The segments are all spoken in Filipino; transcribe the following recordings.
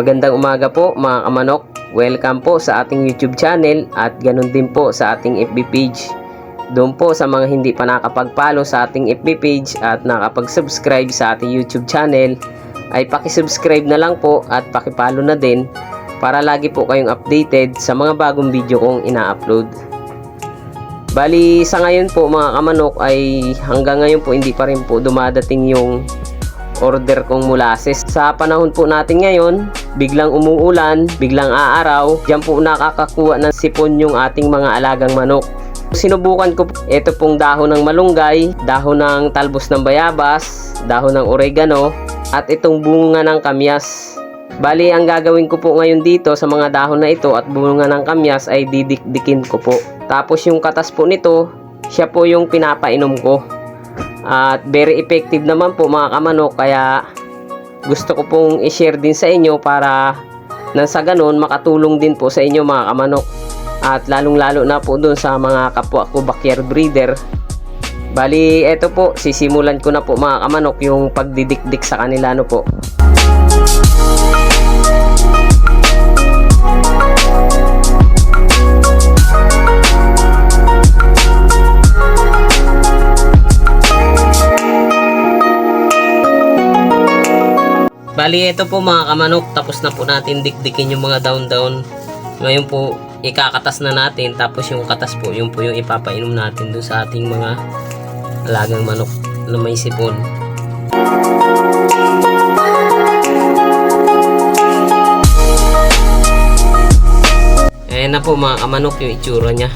Magandang umaga po mga kamanok. Welcome po sa ating YouTube channel at ganun din po sa ating FB page. Doon po sa mga hindi pa nakapag-follow sa ating FB page at nakapag-subscribe sa ating YouTube channel ay pakisubscribe na lang po at pakipalo na din para lagi po kayong updated sa mga bagong video kong ina-upload. Bali sa ngayon po mga kamanok ay hanggang ngayon po hindi pa rin po dumadating yung order kong molasses. Sa panahon po natin ngayon, biglang umuulan, biglang aaraw, diyan po nakakakuha ng sipon yung ating mga alagang manok. Sinubukan ko ito pong dahon ng malunggay, dahon ng talbos ng bayabas, dahon ng oregano, at itong bunga ng kamyas. Bali, ang gagawin ko po ngayon dito sa mga dahon na ito at bunga ng kamyas ay didikdikin ko po. Tapos yung katas po nito, siya po yung pinapainom ko. At very effective naman po mga kamanok kaya gusto ko pong i-share din sa inyo para nang sa ganun makatulong din po sa inyo mga kamanok. At lalong lalo na po doon sa mga kapwa ko backyard breeder. Bali, eto po, sisimulan ko na po mga kamanok yung pagdidikdik sa kanila no po. Bali, ito po mga kamanok, tapos na po natin dikdikin yung mga down-down. Ngayon po, ikakatas na natin, tapos yung katas po, yung po yung ipapainom natin doon sa ating mga alagang manok na may sipon. Ayan na po mga kamanok yung itsura niya.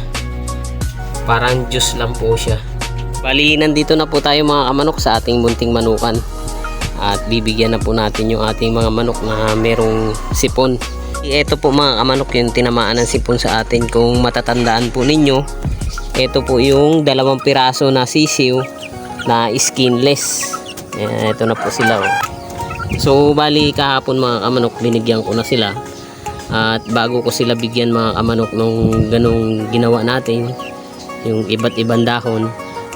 Parang juice lang po siya. Bali, nandito na po tayo mga kamanok sa ating munting manukan at bibigyan na po natin yung ating mga manok na merong sipon. Ito po mga kamanok yung tinamaan ng sipon sa atin. Kung matatandaan po ninyo ito po yung dalawang piraso na sisiw na skinless. Ayan, ito na po sila oh. so bali kahapon mga kamanok binigyan ko na sila. At bago ko sila bigyan mga kamanok nung ganong ginawa natin yung iba't ibang dahon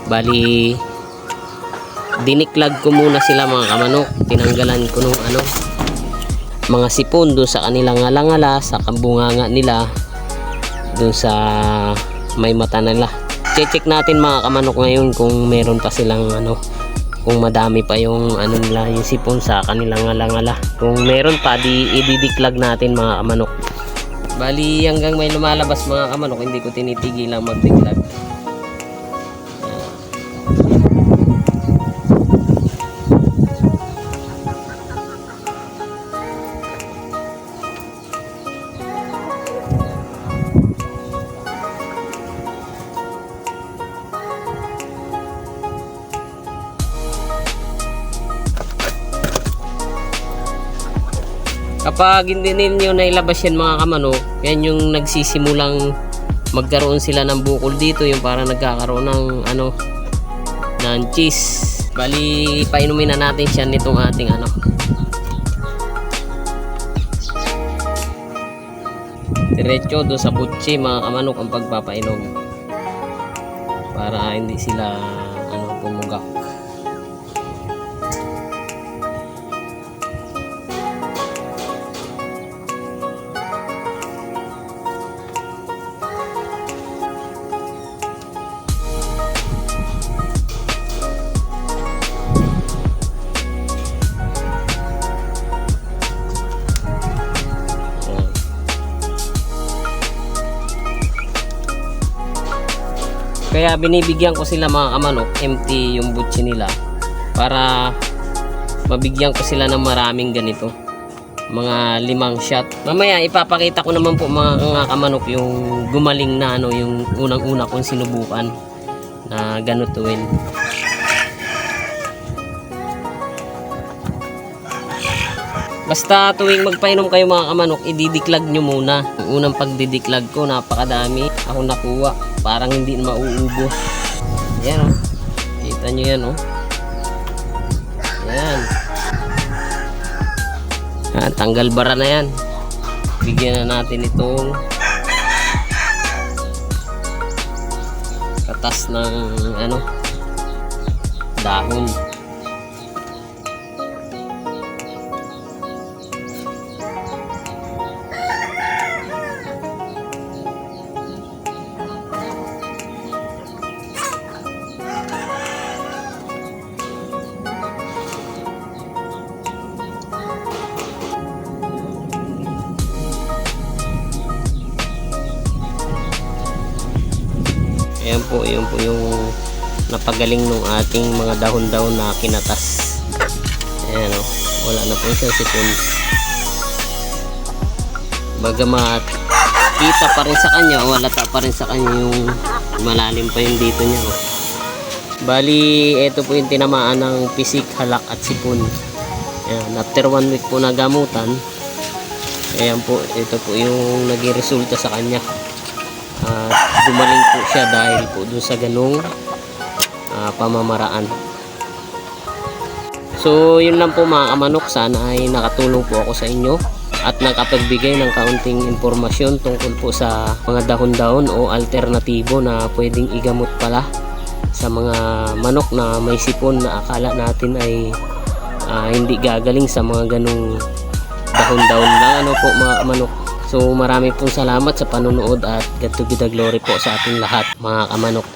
bali diniklag ko muna sila mga kamanok. Tinanggalan ko nung ano mga sipon doon sa kanilang ngalangala sa kabunganga nila doon sa may mata nila. Check natin mga kamanok ngayon kung meron pa silang ano kung madami pa yung ano nila yung sipon sa kanilang ngalangala kung meron pa di ididiklag natin mga kamanok. Bali hanggang may lumalabas mga kamanok hindi ko tinitigilan magdiklag Kapag hindi ninyo nailabas yan mga kamanok, yan yung nagsisimulang magkaroon sila ng bukol dito, yung para nagkakaroon ng ano ng cheese. Bali, painumin na natin siya nitong ating ano. Diretso do sa butsi mga kamanok ang pagpapainom. Para hindi sila ano pumugak. Kaya binibigyan ko sila mga kamanok, empty yung butsi nila para mabigyan ko sila ng maraming ganito. Mga limang shot. Mamaya ipapakita ko naman po mga, mga kamanok yung gumaling na ano, yung unang-una kong sinubukan na ganutuin. Basta tuwing magpainom kayo mga kamanok, ididiklag nyo muna. Yung unang pagdidiklag ko, napakadami. Ako nakuha. Parang hindi na mauubos. Yan o. Oh. Kita nyo yan o. Oh. Yan. Ah, tanggal bara na yan. Bigyan na natin itong katas ng ano dahon. Ayan po, yun po yung napagaling ng ating mga dahon-dahon na kinatas. Ayan o, wala na po siya sipon. Bagamat kita pa rin sa kanya o walata pa rin sa kanya yung malalim pa yung dito niya. Oh. Bali, ito po yung tinamaan ng pisik, halak at sipon. Ayan, after one week po na ayan po, ito po yung naging resulta sa kanya. Gumaling po siya dahil po dun sa ganung ah, pamamaraan. So, yun lang po mga kamanok. Sana ay nakatulong po ako sa inyo at nakapagbigay ng kaunting impormasyon tungkol po sa mga dahon-dahon o alternatibo na pwedeng igamot pala sa mga manok na may sipon na akala natin ay ah, hindi gagaling sa mga ganong dahon-dahon lang ano po mga kamanok. So marami pong salamat sa panonood at God to be the glory po sa ating lahat mga kamanok.